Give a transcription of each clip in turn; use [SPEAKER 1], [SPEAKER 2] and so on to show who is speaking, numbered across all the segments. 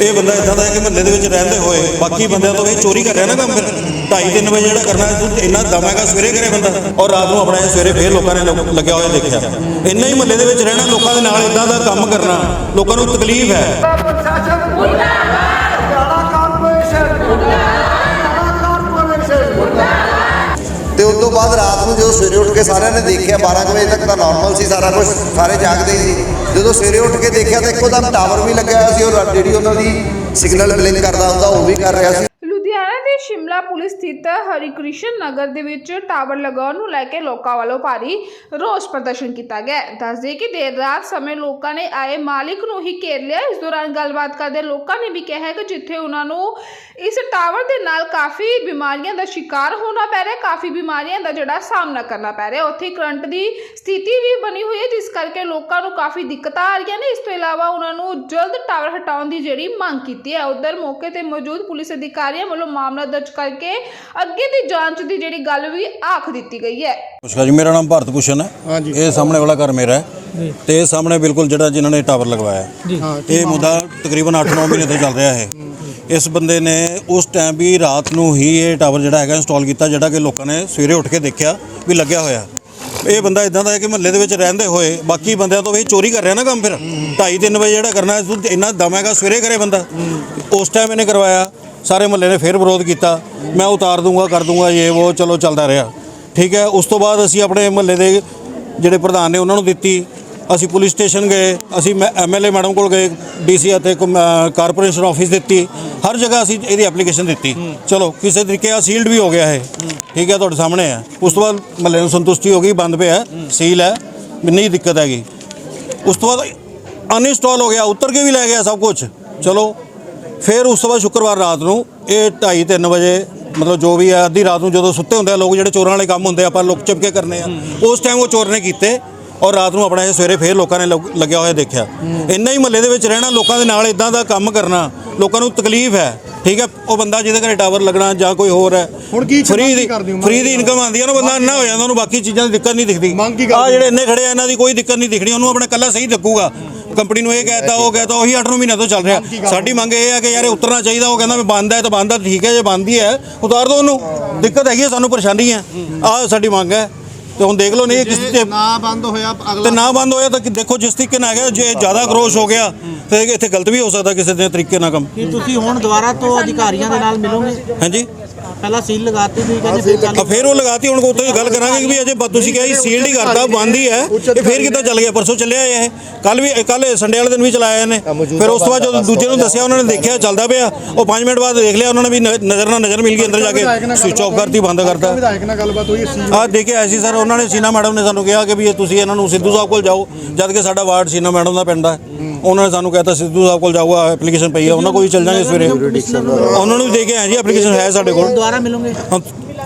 [SPEAKER 1] ਇਹ ਬੰਦਾ ਇਦਾਂ ਦਾ ਹੈ ਕਿ ਮਹੱਲੇ ਦੇ ਵਿੱਚ ਰਹਿੰਦੇ ਹੋਏ ਬਾਕੀ ਬੰਦਿਆਂ ਤੋਂ ਇਹ ਚੋਰੀ ਕਰ ਰਿਹਾ ਨਾ ਕੰਮ ਫਿਰ। 2:30 ਵਜੇ ਜਿਹੜਾ ਕਰਨਾ ਤੂੰ ਇੰਨਾ ਦਮ ਹੈਗਾ ਸਵੇਰੇ ਕਰੇ ਬੰਦਾ। ਔਰ ਰਾਤ ਨੂੰ ਆਪਣਾ ਇਹ ਸਵੇਰੇ ਫੇਰ ਲੋਕਾਂ ਨੇ ਲੱਗਿਆ ਹੋਇਆ ਦੇਖਿਆ। ਇੰਨਾ ਹੀ ਮਹੱਲੇ ਦੇ ਵਿੱਚ ਰਹਿਣਾ, ਲੋਕਾਂ ਦੇ ਨਾਲ ਇਦਾਂ ਦਾ ਕੰਮ ਕਰਨਾ, ਲੋਕਾਂ ਨੂੰ ਤਕਲੀਫ ਹੈ।
[SPEAKER 2] ਪ੍ਰਸ਼ਾਸਨ ਮੁਰਦਾਬਾਦ।
[SPEAKER 3] ਉਸ ਤੋਂ ਬਾਅਦ ਰਾਤ ਨੂੰ ਜਦੋਂ ਸਵੇਰੇ ਉੱਠ ਕੇ ਸਾਰਿਆਂ ਨੇ ਦੇਖਿਆ 12 ਕੁ ਵਜੇ ਤੱਕ ਤਾਂ ਨਾਰਮਲ ਸੀ ਸਾਰਾ ਕੁਝ ਸਾਰੇ ਜਾਗਦੇ ਸੀ। ਜਦੋਂ ਸਵੇਰੇ ਉੱਠ ਕੇ ਦੇਖਿਆ ਤਾਂ ਇੱਕੋ ਦਮ ਟਾਵਰ ਵੀ ਲੱਗਿਆ ਹੋਇਆ ਸੀ ਉਹ ਜਿਹੜੀ ਉਹਨਾਂ ਦੀ ਸਿਗਨਲ ਬਲਿੰਕ ਕਰਦਾ ਹੁੰਦਾ, ਉਹ ਵੀ ਕਰ ਰਿਹਾ ਸੀ।
[SPEAKER 4] ਸ਼ਿਮਲਾ ਪੁਲਿਸ ਸਥਿਤ ਹਰਿਕ੍ਰਿਸ਼ਨ ਨਗਰ ਦੇ ਵਿੱਚ ਟਾਵਰ ਲਗਾਉਣ ਨੂੰ ਲੈ ਕੇ ਲੋਕਾਂ ਵੱਲੋਂ ਭਾਰੀ ਰੋਸ ਪ੍ਰਦਰਸ਼ਨ ਕੀਤਾ ਗਿਆ ਦੱਸਦੇ ਕਿ ਦੇਰ ਰਾਤ ਸਮੇਂ ਲੋਕਾਂ ਨੇ ਆਏ ਮਾਲਿਕ ਨੂੰ ਹੀ ਘੇਰ ਲਿਆ। ਇਸ ਦੌਰਾਨ ਗੱਲਬਾਤ ਕਰਦੇ ਲੋਕਾਂ ਨੇ ਵੀ ਕਿਹਾ ਕਿ ਜਿੱਥੇ ਉਹਨਾਂ ਨੂੰ ਇਸ ਟਾਵਰ ਦੇ ਨਾਲ ਕਾਫੀ ਬਿਮਾਰੀਆਂ ਦਾ ਸ਼ਿਕਾਰ ਹੋਣਾ ਪੈ ਰਿਹਾ, ਕਾਫੀ ਬਿਮਾਰੀਆਂ ਦਾ ਜਿਹੜਾ ਸਾਹਮਣਾ ਕਰਨਾ ਪੈ ਰਿਹਾ। ਉੱਥੇ ਕਰੰਟ ਦੀ ਸਥਿਤੀ ਵੀ ਬਣੀ ਹੋਈ ਹੈ, ਜਿਸ ਕਰਕੇ ਲੋਕਾਂ ਨੂੰ ਕਾਫੀ ਦਿੱਕਤਾਂ ਆ ਰਹੀਆਂ ਨੇ। ਇਸ ਤੋਂ ਇਲਾਵਾ ਉਹਨਾਂ ਨੂੰ ਜਲਦ ਟਾਵਰ ਹਟਾਉਣ ਦੀ ਜਿਹੜੀ ਮੰਗ ਕੀਤੀ ਹੈ, ਉਧਰ ਮੌਕੇ ਤੇ ਮੌਜੂਦ ਪੁਲਿਸ ਅਧਿਕਾਰੀਆਂ ਵੱਲੋਂ ਮਾਮਲਾ ਦਰਜ ਕਰਕੇ ਅੱਗੇ ਦੀ ਜਾਂਚ ਦੀ ਜਿਹੜੀ ਗੱਲ ਵੀ ਆਖ ਦਿੱਤੀ ਗਈ ਹੈ।
[SPEAKER 1] ਨਮਸਕਾਰ ਜੀ ਮੇਰਾ ਨਾਮ ਭਾਰਤ ਭੂਸ਼ਣ ਹੈ। ਹਾਂਜੀ। ਇਹ ਸਾਹਮਣੇ ਵਾਲਾ ਘਰ ਮੇਰਾ ਹੈ। ਤੇ ਇਹ ਸਾਹਮਣੇ ਬਿਲਕੁਲ ਜਿਹੜਾ ਜਿਨ੍ਹਾਂ ਨੇ ਟਾਵਰ ਲਗਵਾਇਆ ਹੈ। ਇਹ ਮੁੱਦਾ ਤਕਰੀਬਨ 8-9 ਮਹੀਨੇ ਤੋਂ ਚੱਲ ਰਿਹਾ ਹੈ। ਇਸ ਬੰਦੇ ਨੇ ਉਸ ਟਾਈਮ ਵੀ ਰਾਤ ਨੂੰ ਹੀ ਇਹ ਟਾਵਰ ਜਿਹੜਾ ਹੈਗਾ ਇੰਸਟਾਲ ਕੀਤਾ ਜਿਹੜਾ ਕਿ ਲੋਕਾਂ ਨੇ ਸਵੇਰੇ ਉੱਠ ਕੇ ਦੇਖਿਆ ਵੀ ਲੱਗਿਆ ਹੋਇਆ। ਇਹ ਬੰਦਾ ਇਦਾਂ ਦਾ ਹੈ ਕਿ ਮਹੱਲੇ ਦੇ ਵਿੱਚ ਰਹਿੰਦੇ ਹੋਏ ਬਾਕੀ ਬੰਦਿਆਂ ਤੋਂ ਇਹ ਚੋਰੀ ਕਰ ਰਿਹਾ ਨਾ ਕੰਮ ਫਿਰ। 2:30 ਵਜੇ ਜਿਹੜਾ ਕਰਨਾ ਇੰਨਾ ਦਮ ਹੈਗਾ ਸਵੇਰੇ ਕਰੇ ਬੰਦਾ। ਉਸ ਟਾਈਮ ਇਹਨੇ ਕਰਵਾਇਆ। ਸਾਰੇ ਮਹੱਲੇ ਨੇ ਫਿਰ ਵਿਰੋਧ ਕੀਤਾ। ਮੈਂ ਉਤਾਰ ਦੂੰਗਾ, ਕਰ ਦੂੰਗਾ, ਇਹ ਉਹ, ਚਲੋ ਚੱਲਦਾ ਰਿਹਾ। ਠੀਕ ਹੈ, ਉਸ ਤੋਂ ਬਾਅਦ ਅਸੀਂ ਆਪਣੇ ਮਹੱਲੇ ਦੇ ਜਿਹੜੇ ਪ੍ਰਧਾਨ ਨੇ ਉਹਨਾਂ ਨੂੰ ਦਿੱਤੀ। ਅਸੀਂ ਪੁਲਿਸ ਸਟੇਸ਼ਨ ਗਏ, ਅਸੀਂ ਐਮਐਲਏ ਮੈਡਮ ਕੋਲ ਗਏ ਡੀਸੀ ਅਤੇ ਕਾਰਪੋਰੇਸ਼ਨ ਆਫਿਸ ਦਿੱਤੀ। ਹਰ ਜਗ੍ਹਾ ਅਸੀਂ ਇਹਦੀ ਐਪਲੀਕੇਸ਼ਨ ਦਿੱਤੀ। ਚਲੋ, ਕਿਸੇ ਤਰੀਕੇ ਆ ਸੀਲਡ ਵੀ ਹੋ ਗਿਆ ਹੈ ਠੀਕ ਹੈ, ਤੁਹਾਡੇ ਸਾਹਮਣੇ ਹੈ। ਉਸ ਤੋਂ ਬਾਅਦ ਮਹੱਲੇ ਨੂੰ ਸੰਤੁਸ਼ਟੀ ਹੋ ਗਈ, ਬੰਦ ਪਿਆ, ਸੀਲ ਹੈ। ਵੀ ਨਹੀਂ ਦਿੱਕਤ ਹੈਗੀ। ਉਸ ਤੋਂ ਬਾਅਦ ਅਨਇੰਸਟਾਲ ਹੋ ਗਿਆ, ਉਤਰ ਕੇ ਵੀ ਲੈ ਗਿਆ ਸਭ ਕੁਝ ਚਲੋ ਫਿਰ ਉਸ ਤੋਂ ਬਾਅਦ ਸ਼ੁੱਕਰਵਾਰ ਰਾਤ ਨੂੰ ਇਹ 2:30 3 ਵਜੇ ਮਤਲਬ ਜੋ ਵੀ ਹੈ ਅੱਧੀ ਰਾਤ ਨੂੰ ਜਦੋਂ ਸੁੱਤੇ ਹੁੰਦੇ ਆ ਲੋਕ ਜਿਹੜੇ ਚੋਰਾਂ ਵਾਲੇ ਕੰਮ ਹੁੰਦੇ ਆ ਆਪਾਂ ਲੁੱਕ ਚੁੱਪ ਕੇ ਕਰਨੇ ਆ। ਉਸ ਟਾਈਮ ਉਹ ਚੋਰ ਨੇ ਕੀਤੇ ਔਰ ਰਾਤ ਨੂੰ ਆਪਣਾ ਇਹ ਸਵੇਰੇ ਫੇਰ ਲੋਕਾਂ ਨੇ ਲੱਗਿਆ ਹੋਇਆ ਦੇਖਿਆ। ਇੰਨਾ ਹੀ ਮਹੱਲੇ ਦੇ ਵਿੱਚ ਰਹਿਣਾ ਲੋਕਾਂ ਦੇ ਨਾਲ ਇਦਾਂ ਦਾ ਕੰਮ ਕਰਨਾ ਲੋਕਾਂ ਨੂੰ ਤਕਲੀਫ ਹੈ। ਠੀਕ ਹੈ? ਉਹ ਬੰਦਾ ਜਿਹਦੇ ਘਰੇ ਟਾਵਰ ਲੱਗਣਾ ਜਾਂ ਕੋਈ ਹੋਰ ਹੈ
[SPEAKER 5] ਹੁਣ ਕੀ
[SPEAKER 1] ਫ੍ਰੀ ਦੀ? ਫ੍ਰੀ ਦੀ ਇਨਕਮ ਆਉਂਦੀ ਹੈ ਨਾ ਬੰਦਾ ਇੰਨਾ ਹੋ ਜਾਂਦਾ ਉਹਨੂੰ ਬਾਕੀ ਚੀਜ਼ਾਂ ਦੀ ਦਿੱਕਤ ਨਹੀਂ ਦਿਖਦੀ। ਆ? ਜਿਹੜੇ ਇੰਨੇ ਖੜੇ ਆ ਇਹਨਾਂ ਦੀ ਕੋਈ ਦਿੱਕਤ ਨਹੀਂ ਦਿਖਣੀ ਉਹਨੂੰ ਆਪਣਾ ਕੱਲਾ ਸਹੀ ਲੱਗੂਗਾ। ਕੰਪਨੀ ਨੂੰ ਇਹ ਕਹਿਤਾ ਉਹ ਕਹਿਤਾ ਉਹੀ 8 ਮਹੀਨਿਆਂ ਤੋਂ ਚੱਲ ਰਿਹਾ। ਸਾਡੀ ਮੰਗ ਇਹ ਹੈ ਕਿ ਯਾਰ ਇਹ ਉਤਰਨਾ ਚਾਹੀਦਾ ਉਹ ਕਹਿੰਦਾ ਮੈਂ ਬੰਦ ਹੈ ਤਾਂ ਬੰਦ ਹੈ ਠੀਕ ਹੈ ਜੇ ਬੰਦ ਹੀ ਹੈ ਉਤਾਰ ਦਿਓ ਉਹਨੂੰ। ਦਿੱਕਤ ਹੈਗੀ ਹੈ ਸਾਨੂੰ ਪਰੇਸ਼ਾਨੀ ਹੈ। ਆ ਸਾਡੀ ਮੰਗ ਹੈ। ਤੇ ਹੁਣ ਦੇਖ ਲਓ ਨਹੀਂ ਕਿਸ ਤੇ
[SPEAKER 5] ਨਾ ਬੰਦ ਹੋਇਆ
[SPEAKER 1] ਤੇ
[SPEAKER 5] ਅਗਲਾ
[SPEAKER 1] ਨਾ ਬੰਦ ਹੋਇਆ ਤਾਂ ਦੇਖੋ ਜਿਸ ਤਰੀਕੇ ਨਾਲ ਹੈਗਾ ਜੇ ਜ਼ਿਆਦਾ ਕਰੋਸ਼ ਹੋ ਗਿਆ ਤੇ ਇੱਥੇ ਗਲਤ ਵੀ ਹੋ ਸਕਦਾ ਕਿਸੇ ਦੇ ਤਰੀਕੇ ਨਾਲ ਕੰਮ।
[SPEAKER 6] ਕੀ ਤੁਸੀਂ ਹੁਣ ਦੁਬਾਰਾ ਤੋਂ ਅਧਿਕਾਰੀਆਂ ਦੇ ਨਾਲ ਮਿਲੋਗੇ?
[SPEAKER 1] ਹਾਂਜੀ।
[SPEAKER 6] ਪਹਿਲਾਂ ਸੀਲ ਲਗਾਤੀ ਸੀ ਕਹਿੰਦੇ ਫਿਰ
[SPEAKER 1] ਆ
[SPEAKER 6] ਚੱਲ
[SPEAKER 1] ਫਿਰ ਉਹ ਲਗਾਤੀ ਹੁਣ ਉੱਥੇ ਗੱਲ ਕਰਾਂਗੇ ਕਿ ਵੀ ਅਜੇ ਬ- ਤੁਸੀਂ ਕਿਹਾ ਸੀ ਸੀਲਡ ਹੀ ਕਰਤਾ ਬੰਦ ਹੀ ਹੈ ਇਹ ਫਿਰ ਕਿੱਦਾਂ ਚੱਲ ਗਿਆ? ਪਰਸੋਂ ਚੱਲਿਆ ਇਹ? ਕੱਲ ਵੀ ਕੱਲ ਸੰਡੇ ਵਾਲੇ ਦਿਨ ਵੀ ਚਲਾਇਆ ਇਹਨੇ। ਫਿਰ ਉਸ ਤੋਂ ਬਾਅਦ ਜਦੋਂ ਦੂਜੇ ਨੂੰ ਦੱਸਿਆ ਉਹਨਾਂ ਨੇ ਦੇਖਿਆ ਚੱਲਦਾ ਪਿਆ। ਉਹ 5 ਮਿੰਟ ਬਾਅਦ ਦੇਖ ਲਿਆ ਉਹਨਾਂ ਨੇ ਵੀ ਨ- ਨਜ਼ਰ ਨਾਲ ਨਜ਼ਰ ਮਿਲ ਗਈ ਅੰਦਰ ਜਾ ਕੇ। ਸਵਿਚ ਆਫ ਕਰਤੀ ਬੰਦ ਕਰਤਾ।
[SPEAKER 5] ਵਿਧਾਇਕ ਨਾਲ ਗੱਲਬਾਤ ਹੋਈ ਸੀ
[SPEAKER 1] ਆ ਦੇਖੇ ਆਏ ਸੀ ਸਰ ਉਹਨਾਂ ਨੇ ਸੀਨਾ ਮੈਡਮ ਨੇ ਸਾਨੂੰ ਕਿਹਾ ਕਿ ਵੀ ਇਹ ਤੁਸੀਂ ਇਹਨਾਂ ਨੂੰ ਸਿੱਧੂ ਸਾਹਿਬ ਕੋਲ ਜਾਓ ਜਦ ਕਿ ਸਾਡਾ ਵਾਰਡ ਸੀਨਾ ਮੈਡਮ ਦਾ ਪਿੰਡ ਹੈ ਉਹਨਾਂ ਨੇ ਸਾਨੂੰ ਕਹਿਤਾ ਸਿੱਧੂ ਸਾਹਿਬ ਕੋਲ ਜਾਊਗਾ ਐਪਲੀਕੇਸ਼ਨ ਪਈ ਹੈ ਉਹਨਾਂ ਕੋਲ ਹੀ ਚੱਲ ਜਾਾਂਗੇ ਸਵੇਰੇ। ਉਹਨਾਂ ਨੂੰ ਵੀ ਦੇ ਕੇ ਆਏ ਜੀ ਐਪਲੀਕੇਸ਼ਨ ਹੈ ਸਾਡੇ ਕੋਲ।
[SPEAKER 6] ਦੁਬਾਰਾ ਮਿਲੋਗੇ?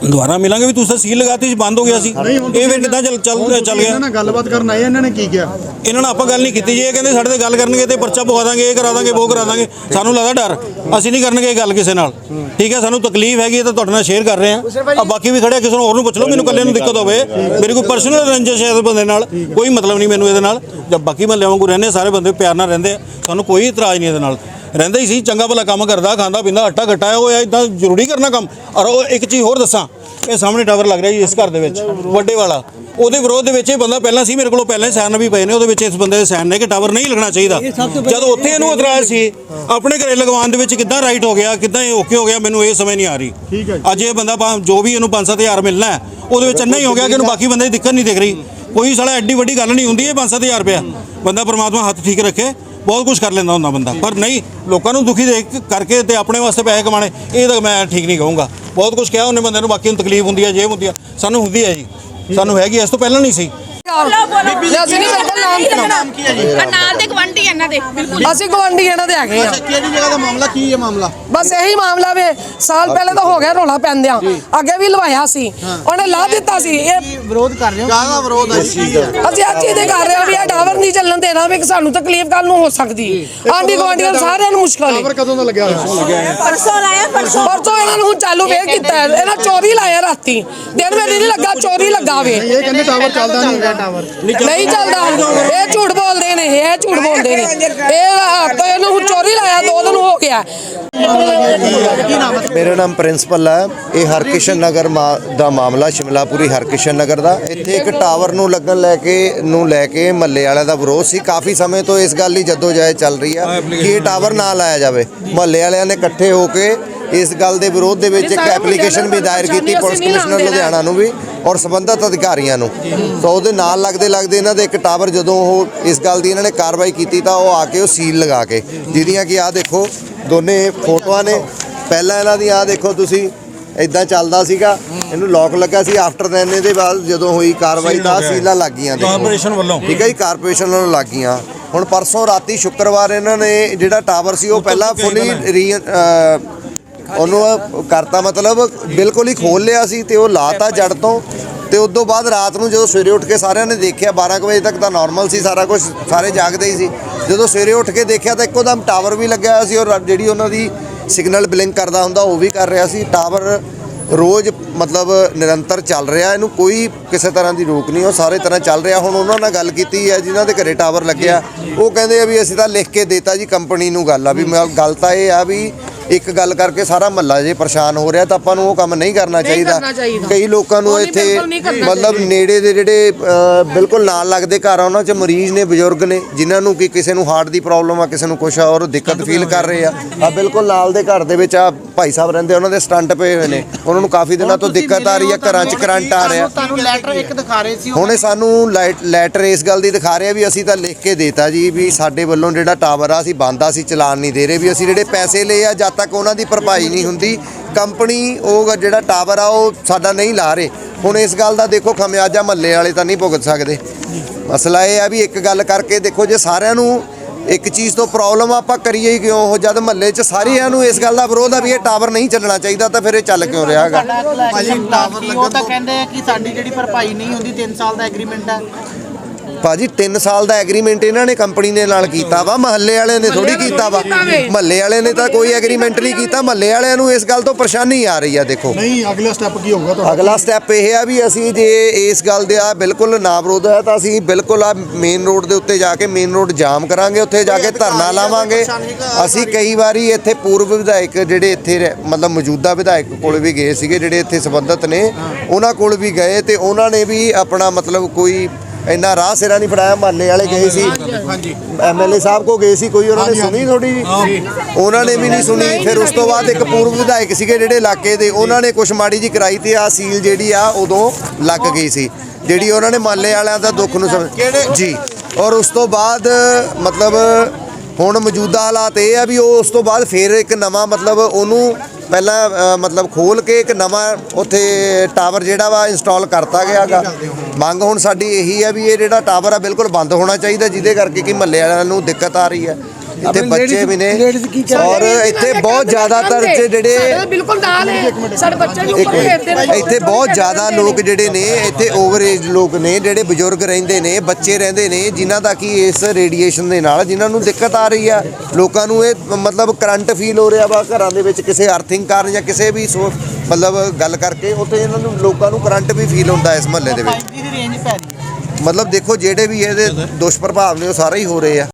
[SPEAKER 1] ਦੁਬਾਰਾ ਮਿਲਾਂਗੇ ਵੀ ਤੁਸੀਂ ਸੀਲ ਲਗਾਤੀ ਸੀ ਬੰਦ ਹੋ ਗਿਆ ਸੀ। ਇਹ ਫਿਰ ਕਿੱਦਾਂ ਚੱਲ ਚੱਲ ਚੱਲ ਗਿਆ?
[SPEAKER 5] ਇਹਨਾਂ ਨਾਲ ਗੱਲਬਾਤ ਕਰਨ ਆਏ ਇਹਨਾਂ ਨੇ ਕੀ ਕਿਹਾ?
[SPEAKER 1] ਇਹਨਾਂ ਨਾਲ ਆਪਾਂ ਗੱਲ ਨਹੀਂ ਕੀਤੀ ਜੀ ਇਹ ਕਹਿੰਦੇ ਸਾਡੇ ਤੇ ਗੱਲ ਕਰਨਗੇ ਤੇ ਪਰਚਾ ਪਵਾ ਦਾਂਗੇ ਇਹ ਕਰਾ ਦਾਂਗੇ ਉਹ ਕਰਾ ਦਾਂਗੇ। ਸਾਨੂੰ ਲੱਗਦਾ ਡਰ। ਅਸੀਂ ਨਹੀਂ ਕਰਨਗੇ ਇਹ ਗੱਲ ਕਿਸੇ ਨਾਲ। ਠੀਕ ਹੈ ਸਾਨੂੰ ਤਕਲੀਫ ਹੈਗੀ ਤਾਂ ਤੁਹਾਡੇ ਨਾਲ ਸ਼ੇਅਰ ਕਰ ਰਹੇ ਹਾਂ। ਆ ਬਾਕੀ ਵੀ ਖੜਿਆ ਕਿਸੇ ਨੂੰ ਹੋਰ ਨੂੰ ਪੁੱਛ ਲਓ ਮੈਨੂੰ ਇਕੱਲੇ ਨੂੰ ਦਿੱਕਤ ਹੋਵੇ। ਮੇਰੀ ਕੋਈ ਪਰਸਨਲ ਰੰਜਿਸ਼ ਹੈ ਇਸ ਬੰਦੇ ਨਾਲ ਕੋਈ ਮਤਲਬ ਨਹੀਂ ਮੈਨੂੰ ਇਹਦੇ ਨਾਲ। ਜਦ ਬਾਕੀ ਮਹੱਲੇ ਵਾਂਗੂ ਰਹਿੰਦੇ ਸਾਰੇ ਬੰਦੇ ਪਿਆਰ ਨਾਲ ਰਹਿੰਦੇ ਆ। ਸਾਨੂੰ ਕੋਈ ਇਤਰਾਜ਼ ਨਹੀਂ ਇਹਦੇ ਨਾਲ। ਰਹਿੰਦਾ ਹੀ ਸੀ ਚੰਗਾ ਭਲਾ ਕੰਮ ਕਰਦਾ ਖਾਂਦਾ ਪੀਂਦਾ ਆਟਾ ਘਟਾਇਆ ਹੋਇਆ ਇਦਾਂ ਜ਼ਰੂਰੀ ਕਰਨਾ ਕੰਮ। ਔਰ ਉਹ ਇੱਕ ਚੀਜ਼ ਹੋਰ ਦੱਸਾਂ ਇਹ ਸਾਹਮਣੇ ਟਾਵਰ ਲੱਗ ਰਿਹਾ ਜੀ ਇਸ ਘਰ ਦੇ ਵਿੱਚ ਵੱਡੇ ਵਾਲਾ। ਉਹਦੇ ਵਿਰੋਧ ਦੇ ਵਿੱਚ ਇਹ ਬੰਦਾ ਪਹਿਲਾਂ ਸੀ ਮੇਰੇ ਕੋਲੋਂ ਪਹਿਲਾਂ ਹੀ ਸਾਈਨ ਵੀ ਪਏ ਨੇ ਉਹਦੇ ਵਿੱਚ ਇਸ ਬੰਦੇ ਦੇ ਸਾਈਨ ਨੇ ਕਿ ਟਾਵਰ ਨਹੀਂ ਲੱਗਣਾ ਚਾਹੀਦਾ। ਜਦੋਂ ਉੱਥੇ ਇਹਨੂੰ ਇਤਰਾਜ਼ ਸੀ ਆਪਣੇ ਘਰੇ ਲਗਵਾਉਣ ਦੇ ਵਿੱਚ ਕਿੱਦਾਂ ਰਾਈਟ ਹੋ ਗਿਆ ਕਿੱਦਾਂ ਇਹ ਓਕੇ ਹੋ ਗਿਆ ਮੈਨੂੰ ਇਹ ਸਮਝ ਨਹੀਂ ਆ ਰਹੀ। ਅੱਜ ਇਹ ਬੰਦਾ ਜੋ ਵੀ ਇਹਨੂੰ 5-7000 ਮਿਲਣਾ ਉਹਦੇ ਵਿੱਚ ਇੰਨਾ ਹੀ ਹੋ ਗਿਆ ਕਿ ਇਹਨੂੰ ਬਾਕੀ ਬੰਦੇ ਦੀ ਦਿੱਕਤ ਨਹੀਂ ਦਿਖ ਰਹੀ। ਕੋਈ ਸਾਲਾ ਐਡੀ ਵੱਡੀ ਗੱਲ ਨਹੀਂ ਹੁੰਦੀ ਇਹ 5-7000 ਰੁਪਇਆ। ਬੰਦਾ ਪਰਮਾਤਮਾ ਹੱਥ ਠੀਕ ਰੱਖੇ ਬਹੁਤ ਕੁਝ ਕਰ ਲੈਂਦਾ ਹੁੰਦਾ ਬੰਦਾ। ਪਰ ਨਹੀਂ, ਲੋਕਾਂ ਨੂੰ ਦੁਖੀ ਦੇਖ ਕਰਕੇ ਤੇ ਆਪਣੇ ਵਾਸਤੇ ਪੈਸੇ ਕਮਾਣੇ ਇਹ ਤਾਂ ਮੈਂ ਠੀਕ ਨਹੀਂ ਕਹੂੰਗਾ। ਬਹੁਤ ਕੁਝ ਕਿਹਾ ਉਹਨੇ ਬੰਦੇ ਨੂੰ, ਬਾਕੀ ਨੂੰ ਤਕਲੀਫ ਹੁੰਦੀ ਹੈ ਜੇ ਹੁੰਦੀ ਹੈ। ਸਾਨੂੰ ਹੁੰਦੀ ਹੈ ਜੀ। ਸਾਨੂੰ ਹੈਗੀ ਇਸ ਤੋਂ ਪਹਿਲਾਂ ਨਹੀਂ ਸੀ।
[SPEAKER 7] ਅਸੀਂ ਨਹੀਂ ਬਿਲਕੁਲ ਨਾਮ
[SPEAKER 6] ਨਾਮ ਕੀ ਹੈ ਜੀ?
[SPEAKER 7] ਨਾਲ ਦੇ ਗਵੰਡੀ ਇਹਨਾਂ ਦੇ ਬਿਲਕੁਲ।
[SPEAKER 8] ਅਸੀਂ ਗਵਾਂਢੀ ਇਹਨਾਂ ਦੇ ਹੈਗੇ ਆ।
[SPEAKER 6] ਕਿਹੜੀ ਜਗ੍ਹਾ ਦਾ ਮਾਮਲਾ ਕੀ ਹੈ ਮਾਮਲਾ?
[SPEAKER 8] ਬਸ ਇਹੀ ਮਾਮਲਾ ਵੇ ਸਾਲ ਪਹਿਲੇ ਤਾਂ ਹੋ ਗਿਆ ਰੋਲਾ ਪੈਂਦਿਆਂ ਅੱਗੇ ਵੀ ਲਵਾਇਆ ਸੀ। ਉਹਨੇ ਲਾ ਦਿੱਤਾ ਸੀ। ਇਹ
[SPEAKER 6] ਕੀ ਵਿਰੋਧ ਕਰ ਰਹੇ ਹੋ? ਕਾਹਦਾ ਵਿਰੋਧ ਹੈ ਇਸ ਚੀਜ਼ ਦਾ
[SPEAKER 8] ਅਸੀਂ ਅੱਜ ਚੀਜ਼ ਦੇ ਕਰ ਰਹੇ ਹਾਂ ਵੀ ਇਹ ਟਾਵਰ ਨਹੀਂ ਚੱਲਣ ਦੇਣਾ ਵੀ ਕਿ ਸਾਨੂੰ ਤਕਲੀਫ ਕੱਲ ਨੂੰ ਹੋ ਸਕਦੀ। ਆਂਢੀ ਗੁਆਂਢੀਆਂ ਸਾਰਿਆਂ ਨੂੰ ਮੁਸ਼ਕਲ
[SPEAKER 5] ਖਬਰ
[SPEAKER 8] ਹੈ
[SPEAKER 5] ਕਦੋਂ ਦਾ ਲੱਗਿਆ? ਹੋਇਆ
[SPEAKER 7] ਪਰਸੋਂ ਲਾਇਆ ਪਰਸੋਂ।
[SPEAKER 8] ਪਰਸੋਂ ਇਹਨਾਂ ਨੂੰ ਹੁਣ ਚਾਲੂ ਵੇਖ ਕੀਤਾ ਹੈ। ਇਹਨਾਂ ਚੋਰੀ ਲਾਇਆ ਰਾਤੀ। ਦਿਨ ਵੇਲੇ ਨਹੀਂ ਲੱਗਾ ਚੋਰੀ ਲੱਗਾ ਵੇ।
[SPEAKER 5] ਇਹ ਕਹਿੰਦੇ ਟਾਵਰ ਚੱਲਦਾ ਨਹੀਂ
[SPEAKER 8] ਨਹੀਂ ਚੱਲਦਾ। ਇਹ ਝੂਠ ਬੋਲਦੇ ਨੇ ਇਹ ਝੂਠ ਬੋਲਦੇ ਨੇ। ਇਹ ਆਪਾਂ ਇਹਨੂੰ ਚੋਰੀ ਲਾਇਆ ਦੋ ਦਿਨ ਹੋ ਗਿਆ।
[SPEAKER 3] ਮੇਰਾ ਨਾਮ ਪ੍ਰਿੰਸੀਪਲ ਹੈ। ਇਹ ਹਰਕਿਸ਼ਨ ਨਗਰ ਮਾ- ਦਾ ਮਾਮਲਾ ਸ਼ਿਮਲਾਪੁਰੀ ਹਰਕਿਸ਼ਨ ਨਗਰ ਦਾ। ਇੱਥੇ ਇੱਕ ਟਾਵਰ ਨੂੰ ਲੱਗਣ ਲੈ ਕੇ ਨੂੰ ਲੈ ਕੇ ਮਹੱਲੇ ਵਾਲਿਆਂ ਦਾ ਵਿਰੋਧ ਸੀ। ਕਾਫੀ ਸਮੇਂ ਤੋਂ ਇਸ ਗੱਲ ਦੀ ਜਦੋਜਹਿਦ ਚੱਲ ਰਹੀ ਆ ਕਿ ਇਹ ਟਾਵਰ ਨਾ ਲਾਇਆ ਜਾਵੇ। ਮਹੱਲੇ ਵਾਲਿਆਂ ਨੇ ਇਕੱਠੇ ਹੋ ਕੇ ਇਸ ਗੱਲ ਦੇ ਵਿਰੋਧ ਦੇ ਵਿੱਚ ਇੱਕ ਐਪਲੀਕੇਸ਼ਨ ਵੀ ਦਾਇਰ ਕੀਤੀ ਪੁਲਿਸ ਕਮਿਸ਼ਨਰ ਲੁਧਿਆਣਾ ਨੂੰ ਵੀ ਔਰ ਸੰਬੰਧਿਤ ਅਧਿਕਾਰੀਆਂ ਨੂੰ। ਤਾਂ ਉਹਦੇ ਨਾਲ ਲੱਗਦੇ ਲੱਗਦੇ ਇਹਨਾਂ ਦੇ ਇੱਕ ਟਾਵਰ ਜਦੋਂ ਉਹ ਇਸ ਗੱਲ ਦੀ ਇਹਨਾਂ ਨੇ ਕਾਰਵਾਈ ਕੀਤੀ ਤਾਂ ਉਹ ਆ ਕੇ ਉਹ ਸੀਲ ਲਗਾ ਕੇ ਜਿਹਦੀਆਂ ਕਿ ਆਹ ਦੇਖੋ ਦੋਨੇ ਫੋਟੋਆਂ ਨੇ। ਪਹਿਲਾਂ ਇਹਨਾਂ ਦੀ ਆਹ ਦੇਖੋ ਤੁਸੀਂ ਇਦਾਂ ਚੱਲਦਾ ਸੀਗਾ। ਇਹਨੂੰ ਲੋਕ ਲੱਗਾ ਸੀ ਆਫਟਰ ਦੈਨ ਦੇ ਬਾਅਦ ਜਦੋਂ ਹੋਈ ਕਾਰਵਾਈ ਤਾਂ ਆਹ ਸੀਲਾਂ ਲੱਗੀਆਂ ਦੇਖੋ।
[SPEAKER 1] ਕਾਰਪੋਰੇਸ਼ਨ ਵੱਲੋਂ।
[SPEAKER 3] ਠੀਕ ਹੈ ਜੀ ਕਾਰਪੋਰੇਸ਼ਨ ਵੱਲੋਂ ਲੱਗੀਆਂ। ਹੁਣ ਪਰਸੋਂ ਰਾਤੀ ਸ਼ੁੱਕਰਵਾਰ ਇਹਨਾਂ ਨੇ ਜਿਹੜਾ ਟਾਵਰ ਸੀ ਉਹ ਪਹਿਲਾਂ ਫੁੱਲੀ ਉਹਨੂੰ ਕਰਤਾ ਮਤਲਬ ਬਿਲਕੁਲ ਹੀ ਖੋਲ ਲਿਆ ਸੀ ਤੇ ਉਹ ਲਾਤਾ ਜੜ ਤੋਂ। ਤੇ ਉਸ ਤੋਂ ਬਾਅਦ ਰਾਤ ਨੂੰ ਜਦੋਂ ਸਵੇਰੇ ਉੱਠ ਕੇ ਸਾਰਿਆਂ ਨੇ ਦੇਖਿਆ 12 ਕੁ ਵਜੇ ਤੱਕ ਤਾਂ ਨਾਰਮਲ ਸੀ, ਸਾਰਾ ਕੁਝ ਸਾਰੇ ਜਾਗਦੇ ਹੀ ਸੀ। ਜਦੋਂ ਸਵੇਰੇ ਉੱਠ ਕੇ ਦੇਖਿਆ ਤਾਂ ਇੱਕੋ ਦਮ ਟਾਵਰ ਵੀ ਲੱਗਿਆ ਹੋਇਆ ਸੀ ਔਰ ਜਿਹੜੀ ਉਹਨਾਂ ਦੀ ਸਿਗਨਲ ਬਲਿੰਕ ਕਰਦਾ ਹੁੰਦਾ ਉਹ ਵੀ ਕਰ ਰਿਹਾ ਸੀ। ਟਾਵਰ ਰੋਜ਼ ਮਤਲਬ ਨਿਰੰਤਰ ਚੱਲ ਰਿਹਾ, ਇਹਨੂੰ ਕੋਈ ਕਿਸੇ ਤਰ੍ਹਾਂ ਦੀ ਰੋਕ ਨਹੀਂ, ਉਹ ਸਾਰੇ ਤਰ੍ਹਾਂ ਚੱਲ ਰਿਹਾ। ਹੁਣ ਉਹਨਾਂ ਨਾਲ ਗੱਲ ਕੀਤੀ ਹੈ, ਜਿਨ੍ਹਾਂ ਦੇ ਘਰੇ ਟਾਵਰ ਲੱਗਿਆ, ਉਹ ਕਹਿੰਦੇ ਆ ਵੀ ਅਸੀਂ ਤਾਂ ਲਿਖ ਕੇ ਦੇਤਾ ਜੀ ਕੰਪਨੀ ਨੂੰ ਗੱਲ ਆ ਵੀ ਮੈਂ- ਗੱਲ ਤਾਂ ਇਹ ਆ ਵੀ ਇੱਕ ਗੱਲ ਕਰਕੇ ਸਾਰਾ ਮਹੱਲਾ ਜੇ ਪਰੇਸ਼ਾਨ ਹੋ ਰਿਹਾ ਤਾਂ ਆਪਾਂ ਨੂੰ ਉਹ ਕੰਮ ਨਹੀਂ ਕਰਨਾ ਚਾਹੀਦਾ। ਕਈ ਲੋਕਾਂ ਨੂੰ ਇੱਥੇ ਮਤਲਬ ਨੇੜੇ ਦੇ ਜਿਹੜੇ ਬਿਲਕੁਲ ਨਾਲ ਲੱਗਦੇ ਘਰ ਆ ਉਹਨਾਂ 'ਚ ਮਰੀਜ਼ ਨੇ ਬਜ਼ੁਰਗ ਨੇ ਜਿਨ੍ਹਾਂ ਨੂੰ ਕਿ ਕਿਸੇ ਨੂੰ ਹਾਰਟ ਦੀ ਪ੍ਰੋਬਲਮ ਆ ਕਿਸੇ ਨੂੰ ਕੁਛ ਆ ਔਰ ਦਿੱਕਤ ਫੀਲ ਕਰ ਰਹੇ ਆ। ਆ। ਬਿਲਕੁਲ ਨਾਲ ਦੇ ਘਰ ਦੇ ਵਿੱਚ ਆ ਭਾਈ ਸਾਹਿਬ ਰਹਿੰਦੇ ਉਹਨਾਂ ਦੇ ਸਟੰਟ ਪਏ ਹੋਏ ਨੇ। ਉਹਨਾਂ ਨੂੰ ਕਾਫੀ ਦਿਨਾਂ ਤੋਂ ਦਿੱਕਤ ਆ ਰਹੀ ਆ ਘਰਾਂ 'ਚ ਕਰੰਟ ਆ ਰਿਹਾ।
[SPEAKER 6] ਤੁਹਾਨੂੰ ਲੈਟਰ ਇੱਕ ਦਿਖਾ ਰਹੇ ਸੀ
[SPEAKER 3] ਹੁਣ ਇਹ ਸਾਨੂੰ ਲੈਟਰ ਇਸ ਗੱਲ ਦੀ ਦਿਖਾ ਰਿਹਾ ਵੀ ਅਸੀਂ ਤਾਂ ਲਿਖ ਕੇ ਦੇਤਾ ਜੀ ਵੀ ਸਾਡੇ ਵੱਲੋਂ ਜਿਹੜਾ ਟਾਵਰ ਆ ਅਸੀਂ ਬੰਦ ਆ ਅਸੀਂ ਚਲਾਨ ਨਹੀਂ ਦੇ ਰਹੇ ਵੀ ਅਸੀਂ ਜਿਹੜੇ ਪੈਸੇ ਲਏ ਆ ਜਦ ਤੱਕ ਉਹਨਾਂ ਦੀ ਭਰਪਾਈ ਨਹੀਂ ਹੁੰਦੀ। ਕੰਪਨੀ ਉਹ ਜਿਹੜਾ ਟਾਵਰ ਆ ਉਹ ਸਾਡਾ ਨਹੀਂ ਲਾ ਰਹੇ। ਹੁਣ ਇਸ ਗੱਲ ਦਾ ਦੇਖੋ ਖਮਿਆਜਾ ਮਹੱਲੇ ਵਾਲੇ ਤਾਂ ਨਹੀਂ ਭੁਗਤ ਸਕਦੇ। ਮਸਲਾ ਇਹ ਆ ਵੀ ਇੱਕ ਗੱਲ ਕਰਕੇ ਦੇਖੋ ਜੇ ਸਾਰਿਆਂ ਨੂੰ ਇੱਕ ਚੀਜ਼ ਤੋਂ ਪ੍ਰੋਬਲਮ ਆਪਾਂ ਕਰੀਏ ਹੀ ਕਿਉਂ? ਉਹ ਜਦ ਮਹੱਲੇ 'ਚ ਸਾਰਿਆਂ ਨੂੰ ਇਸ ਗੱਲ ਦਾ ਵਿਰੋਧ ਆ ਵੀ ਇਹ ਟਾਵਰ ਨਹੀਂ ਚੱਲਣਾ ਚਾਹੀਦਾ ਤਾਂ ਫਿਰ ਇਹ ਚੱਲ ਕਿਉਂ ਰਿਹਾ ਹੈਗਾ?
[SPEAKER 6] ਭਾਜੀ ਟਾਵਰ ਲੱਗਣ ਉਹ ਤਾਂ ਕਹਿੰਦੇ ਆ ਕਿ ਸਾਡੀ ਜਿਹੜੀ ਭਰਪਾਈ ਨਹੀਂ ਹੁੰਦੀ 3 ਸਾਲ ਦਾ ਐਗਰੀਮੈਂਟ ਹੈ
[SPEAKER 3] ਭਾਜੀ 3 ਸਾਲ ਦਾ ਐਗਰੀਮੈਂਟ ਇਹਨਾਂ ਨੇ ਕੰਪਨੀ ਦੇ ਨਾਲ ਕੀਤਾ ਵਾ ਮਹੱਲੇ ਵਾਲਿਆਂ ਨੇ ਥੋੜੀ ਕੀਤਾ ਵਾ। ਮਹੱਲੇ ਵਾਲਿਆਂ ਨੇ ਤਾਂ ਕੋਈ ਐਗਰੀਮੈਂਟ ਨਹੀਂ ਕੀਤਾ ਮਹੱਲੇ ਵਾਲਿਆਂ ਨੂੰ ਇਸ ਗੱਲ ਤੋਂ ਪਰੇਸ਼ਾਨੀ ਆ ਰਹੀ ਆ ਦੇਖੋ।
[SPEAKER 5] ਨਹੀਂ ਅਗਲਾ ਸਟੈਪ ਕੀ ਹੋਊਗਾ ਤੁਹਾਡਾ?
[SPEAKER 3] ਅਗਲਾ ਸਟੈਪ ਇਹ ਆ ਵੀ ਅਸੀਂ ਜੇ ਇਸ ਗੱਲ ਦੇ ਆ ਬਿਲਕੁਲ ਨਾ ਵਿਰੋਧ ਹੈ ਤਾਂ ਅਸੀਂ ਬਿਲਕੁਲ ਆ ਮੇਨ ਰੋਡ ਦੇ ਉੱਤੇ ਜਾ ਕੇ ਮੇਨ ਰੋਡ ਜਾਮ ਕਰਾਂਗੇ ਉੱਥੇ ਜਾ ਕੇ ਧਰਨਾ ਲਾਵਾਂਗੇ। ਅਸੀਂ ਕਈ ਵਾਰੀ ਇੱਥੇ ਪੂਰਵ ਵਿਧਾਇਕ ਜਿਹੜੇ ਇੱਥੇ ਮਤਲਬ ਮੌਜੂਦਾ ਵਿਧਾਇਕ ਕੋਲ ਵੀ ਗਏ ਸੀਗੇ ਜਿਹੜੇ ਇੱਥੇ ਸੰਬੰਧਤ ਨੇ ਉਹਨਾਂ ਕੋਲ ਵੀ ਗਏ ਤੇ ਉਹਨਾਂ ਨੇ ਵੀ ਆਪਣਾ ਮਤਲਬ ਕੋਈ ਇੰਨਾ ਰਾਹ ਸਿਰਾ ਨਹੀਂ ਫੜਾਇਆ ਮਹੱਲੇ ਵਾਲੇ ਗਏ ਸੀ।
[SPEAKER 5] ਹਾਂਜੀ।
[SPEAKER 3] ਐਮਐਲਏ ਸਾਹਿਬ ਕੋ ਗਏ ਸੀ ਕੋਈ ਉਹਨਾਂ ਨੇ ਸੁਣੀ ਥੋੜੀ ਜੀ? ਉਹਨਾਂ ਨੇ ਵੀ ਨਹੀਂ ਸੁਣੀ। ਫਿਰ ਉਸ ਤੋਂ ਬਾਅਦ ਇੱਕ ਪੂਰਵ ਵਿਧਾਇਕ ਸੀਗੇ ਜਿਹੜੇ ਇਲਾਕੇ ਦੇ ਉਹਨਾਂ ਨੇ ਕੁਛ ਮਾੜੀ ਜੀ ਕਰਾਈ ਤੇ ਆ ਸੀਲ ਜਿਹੜੀ ਆ ਉਦੋਂ ਲੱਗ ਗਈ ਸੀ। ਜਿਹੜੀ ਉਹਨਾਂ ਨੇ ਮਾਲੇ ਵਾਲਿਆਂ ਦਾ ਦੁੱਖ ਨੂੰ ਸਮਝ ਜੀ। ਔਰ ਉਸ ਤੋਂ ਬਾਅਦ ਮਤਲਬ ਹੁਣ ਮੌਜੂਦਾ ਹਾਲਾਤ ਇਹ ਆ ਵੀ ਉਹ ਉਸ ਤੋਂ ਬਾਅਦ ਫਿਰ ਇੱਕ ਨਵਾਂ ਮਤਲਬ ਉਹਨੂੰ ਪਹਿਲਾਂ ਅ, ਮਤਲਬ ਖੋਲ ਕੇ ਇੱਕ ਨਵਾਂ ਉੱਥੇ ਟਾਵਰ ਜਿਹੜਾ ਵਾ ਇੰਸਟਾਲ ਕਰਤਾ ਗਿਆਗਾ ਮੰਗ ਹੁਣ ਸਾਡੀ ਇਹੀ ਹੈ ਵੀ ਇਹ ਜਿਹੜਾ ਟਾਵਰ ਆ ਬਿਲਕੁਲ ਬੰਦ ਹੋਣਾ ਚਾਹੀਦਾ ਜਿਹਦੇ ਕਰਕੇ ਕਿ ਮਹੱਲੇ ਵਾਲਿਆਂ ਨੂੰ ਦਿੱਕਤ ਆ ਰਹੀ ਹੈ। ਇੱਥੇ ਬੱਚੇ ਵੀ ਨੇ ਔਰ ਇੱਥੇ ਬਹੁਤ ਜ਼ਿਆਦਾਤਰ ਜਿਹੜੇ
[SPEAKER 8] ਬਿਲਕੁਲ ਨਾਲ ਹੈ। ਸਾਡੇ ਬੱਚੇ ਵੀ ਉੱਪਰ ਖੇਡਦੇ ਨੇ
[SPEAKER 3] ਇੱਥੇ ਬਹੁਤ ਜ਼ਿਆਦਾ ਲੋਕ ਜਿਹੜੇ ਨੇ ਇੱਥੇ ਓਵਰ ਏਜ ਲੋਕ ਨੇ ਜਿਹੜੇ ਬਜ਼ੁਰਗ ਰਹਿੰਦੇ ਨੇ ਬੱਚੇ ਰਹਿੰਦੇ ਨੇ ਜਿਨ੍ਹਾਂ ਦਾ ਕੀ ਇਸ ਰੇਡੀਏਸ਼ਨ ਦੇ ਨਾਲ ਜਿਨ੍ਹਾਂ ਨੂੰ ਦਿੱਕਤ ਆ ਰਹੀ ਆ। ਲੋਕਾਂ ਨੂੰ ਇਹ ਮਤਲਬ ਕਰੰਟ ਫੀਲ ਹੋ ਰਿਹਾ ਵਾ ਘਰਾਂ ਦੇ ਵਿੱਚ ਕਿਸੇ ਅਰਥਿੰਗ ਕਾਰਨ ਜਾਂ ਕਿਸੇ ਵੀ ਸੋ ਮਤਲਬ ਗੱਲ ਕਰਕੇ ਉੱਥੇ ਇਹਨਾਂ ਨੂੰ ਲੋਕਾਂ ਨੂੰ ਕਰੰਟ ਵੀ ਫੀਲ ਹੁੰਦਾ ਇਸ ਮਹੱਲੇ ਦੇ ਵਿੱਚ।
[SPEAKER 6] 5G ਦੀ ਰੇਂਜ ਪੈ ਰਹੀ ਹੈ।
[SPEAKER 3] ਮਤਲਬ ਦੇਖੋ ਜਿਹੜੇ ਵੀ ਇਹਦੇ ਦੁਸ਼ਪ੍ਰਭਾਵ ਨੇ ਉਹ ਸਾਰੇ ਹੀ ਹੋ ਰਹੇ ਆ।